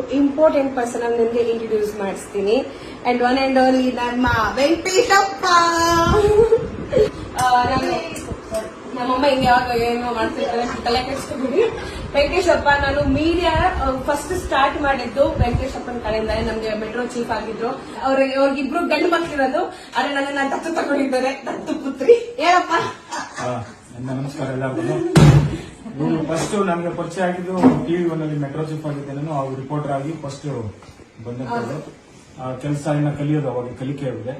Important person ನಿಮ್ಗೆ introduce ಮಾಡಿಸ್ತೀನಿ. And one and only ನಮ್ಮ ವೆಂಕಟೇಶಪ್ಪ. ನಮ್ಮಮ್ಮ ಹಿಂಗೆ ಯಾವಾಗ ಏನೋ ಮಾಡ್ತಿರ್ತಾರೆ ತಲೆ ಕೆಡಿಸ್ಕೊಬಿಡಿ. ವೆಂಕಟೇಶಪ್ಪ ನಾನು ಮೀಡಿಯಾ ಫಸ್ಟ್ ಸ್ಟಾರ್ಟ್ ಮಾಡಿದ್ದು ವೆಂಕಟೇಶಪ್ಪನ ಕಡೆಯಿಂದ ನಮ್ಗೆ ಮೆಟ್ರೋ ಚೀಫ್ ಆಗಿದ್ರು. ಅವ್ರಿಗೆ ಅವ್ರಿಗಿಬ್ರು ಗಂಡು ಮಕ್ಕಳಿರೋದು ಆದ್ರೆ ನನ್ನ ದತ್ತು ತಗೊಂಡಿದ್ದಾರೆ. ದತ್ತು ಪುತ್ರಿ. ಆ, ನಮಸ್ಕಾರ ಎಲ್ಲರಿಗೂ ಇವರು ಫಸ್ಟ್ ನನಗೆ ಪರಿಚಯ ಆಗಿದ್ದು ಟಿವಿ ಒನ್ ಅಲ್ಲಿ ಮೆಟ್ರೋ ಚೀಫ್ ಆಗಿದ್ದೆ ನಾನು. ಅವ್ರು ರಿಪೋರ್ಟರ್ ಆಗಿ ಫಸ್ಟ್ ಆ ಕೆಲಸ ಇನ್ನ ಕಲಿಯೋದು ಅವಾಗ ಕಲಿಕೆ ಇದೆ.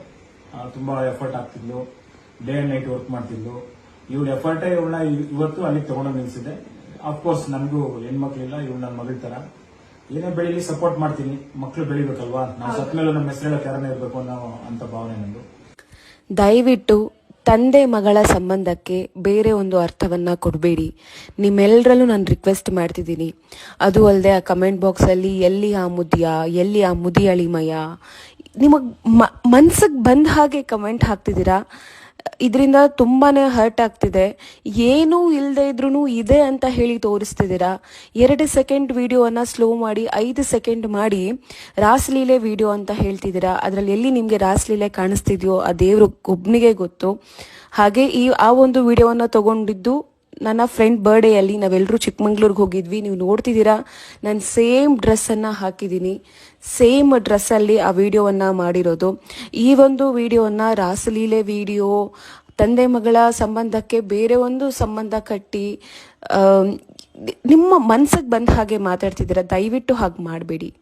ತುಂಬಾ ಎಫರ್ಟ್ ಆಗ್ತಿದ್ಲು ಡೇ ಅಂಡ್ ನೈಟ್ ವರ್ಕ್ ಮಾಡ್ತಿದ್ಲು. ಇವ್ರ ಎಫರ್ಟೇ ಇವಳನ್ನ ಇವತ್ತು ಅಲ್ಲಿ ತಗೊಂಡೋಗಿ ನಿಲ್ಸಿದೆ. ಅಫ್ಕೋರ್ಸ್ ನನಗೂ ಹೆಣ್ಮಕ್ಳಿಲ್ಲ ಇವ್ರು ನನ್ನ ಮಗಳ ತರ. ಏನೇ ಬೆಳಿಲಿ ಸಪೋರ್ಟ್ ಮಾಡ್ತೀನಿ. ಮಕ್ಕಳು ಬೆಳಿಬೇಕಲ್ವಾ? ನಾವು ಸತ್ ಮೇಲೂ ನಮ್ಮ ಹೆಸರೆಲ್ಲ ಕಾರಣ ಇರಬೇಕು ಅನ್ನೋ ಅಂತ ಭಾವನೆ ನಂದು. ದಯವಿಟ್ಟು ತಂದೆ ಮಗಳ ಸಂಬಂಧಕ್ಕೆ ಬೇರೆ ಒಂದು ಅರ್ಥವನ್ನು ಕೊಡಬೇಡಿ. ನಿಮ್ಮೆಲ್ಲರಲ್ಲೂ ನಾನು ರಿಕ್ವೆಸ್ಟ್ ಮಾಡ್ತಿದ್ದೀನಿ. ಅದು ಅಲ್ಲದೆ ಆ ಕಮೆಂಟ್ ಬಾಕ್ಸಲ್ಲಿ ಎಲ್ಲಿ ಆ ಮುದಿಯ, ಎಲ್ಲಿ ಆ ಮುದಿ ಅಳಿಮಯ ನಿಮಗೆ ಮನ್ಸಿಗೆ ಬಂದ ಹಾಗೆ ಕಮೆಂಟ್ ಹಾಕ್ತಿದ್ದೀರಾ? ಇದರಿಂದ ತುಂಬಾನೇ ಹರ್ಟ್ ಆಗ್ತಿದೆ. ಏನೂ ಇಲ್ಲದೆ ಇದ್ರೂ ಇದೆ ಅಂತ ಹೇಳಿ ತೋರಿಸ್ತಿದ್ದೀರಾ? ಎರಡು ಸೆಕೆಂಡ್ ವಿಡಿಯೋವನ್ನ ಸ್ಲೋ ಮಾಡಿ, ಐದು ಸೆಕೆಂಡ್ ಮಾಡಿ ರಾಸಲೀಲೆ ವಿಡಿಯೋ ಅಂತ ಹೇಳ್ತಿದ್ದೀರಾ? ಅದರಲ್ಲಿ ಎಲ್ಲಿ ನಿಮಗೆ ರಾಸಲೀಲೆ ಕಾಣಿಸ್ತಿದೆಯೋ, ಆ ದೇವರು ಒಬ್ಬನಿಗೆ ಗೊತ್ತು. ಹಾಗೆ ಈ, ಆ ಒಂದು ವಿಡಿಯೋವನ್ನು ತಗೊಂಡಿದ್ದು ನನ್ನ ಫ್ರೆಂಡ್ ಬರ್ಡೇಯಲ್ಲಿ ನಾವೆಲ್ಲರೂ ಚಿಕ್ಕಮಂಗ್ಳೂರಿಗೆ ಹೋಗಿದ್ವಿ. ನೀವು ನೋಡ್ತಿದ್ದೀರಾ? ನಾನು ಸೇಮ್ ಡ್ರೆಸ್ಸನ್ನು ಹಾಕಿದ್ದೀನಿ. ಸೇಮ್ ಡ್ರೆಸ್ಸಲ್ಲಿ ಆ ವಿಡಿಯೋವನ್ನ ಮಾಡಿರೋದು. ಈ ಒಂದು ವಿಡಿಯೋವನ್ನ ರಾಸಲೀಲೆ ವಿಡಿಯೋ, ತಂದೆ ಮಗಳ ಸಂಬಂಧಕ್ಕೆ ಬೇರೆ ಒಂದು ಸಂಬಂಧ ಕಟ್ಟಿ ನಿಮ್ಮ ಮನ್ಸಿಗೆ ಬಂದ ಹಾಗೆ ಮಾತಾಡ್ತಿದ್ದೀರಾ? ದಯವಿಟ್ಟು ಹಾಗೆ ಮಾಡಬೇಡಿ.